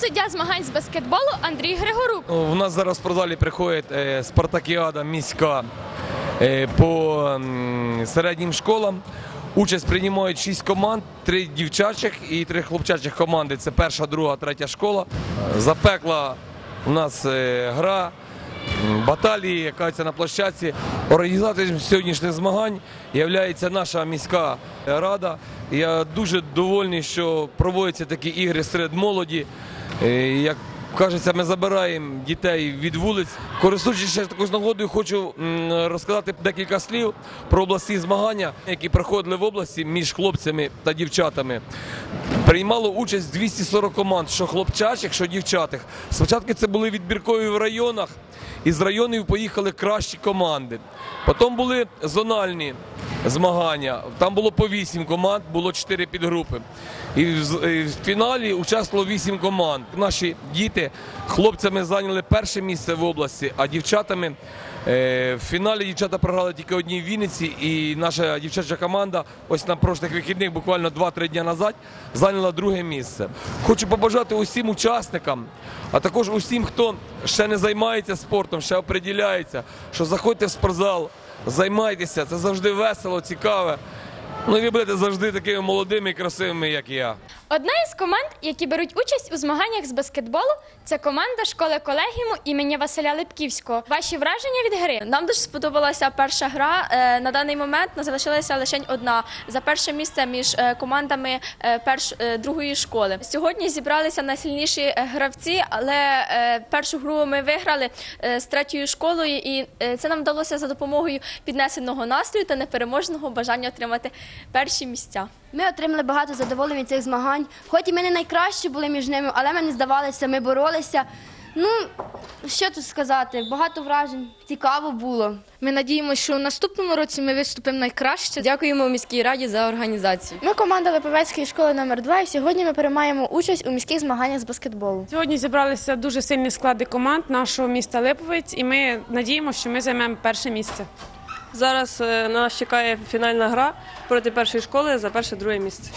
суддя змагань з баскетболу Андрій Григорук. У нас зараз в прозалі приходить е, спартакіада міська е, по середнім школам. Участь приймають шість команд, три дівчачих і три хлопчачих команди. Це перша, друга, третя школа. Запекла у нас е, гра, баталії, яка це на площадці. Організатором сьогоднішніх змагань є наша міська рада. Я дуже довольний, що проводяться такі ігри серед молоді. Е, Як кажеться, ми забираємо дітей від вулиць. Користуючись ще такою нагодою, хочу розказати декілька слів про обласні змагання, які проходили в області між хлопцями та дівчатами. Приймало участь 240 команд, що хлопчачих, що дівчатих. Спочатку це були відбіркові в районах, і з районів поїхали кращі команди. Потім були зональні змагання. Там було по 8 команд, було 4 підгрупи. І в, фіналі участвувало 8 команд. Наші діти хлопцями зайняли перше місце в області, а дівчатами е, в фіналі дівчата програли тільки одній Вінниці. І наша дівчача команда ось на прошлих вихідних, буквально 2-3 дні назад, зайняла друге місце. Хочу побажати усім учасникам, а також усім, хто ще не займається спортом, ще оприділяється, що заходьте в спортзал, займайтеся, це завжди весело, цікаве. Ну і ви будете завжди такими молодими і красивими, як я. Одна із команд, які беруть участь у змаганнях з баскетболу, це команда школи колегіуму імені Василя Липківського. Ваші враження від гри? Нам дуже сподобалася перша гра. Е, На даний момент нас залишилася лише одна за перше місце між е, командами е, перш другої школи. Сьогодні зібралися найсильніші гравці, але першу гру ми виграли з третьою школою, і це нам вдалося за допомогою піднесеного настрою та непереможного бажання отримати перші місця. Ми отримали багато задоволень від цих змагань. Хоч і ми не найкращі були між ними, але ми не здавалися, ми боролися. Ну, що тут сказати, багато вражень, цікаво було. Ми надіємося, що у наступному році ми виступимо найкраще. Дякуємо міській раді за організацію. Ми команда Липовецької школи номер 2 і сьогодні ми приймаємо участь у міських змаганнях з баскетболу. Сьогодні зібралися дуже сильні склади команд нашого міста Липовець, і ми надіємося, що ми займемо перше місце. Зараз е, нас чекає фінальна гра проти першої школи за перше-друге місце.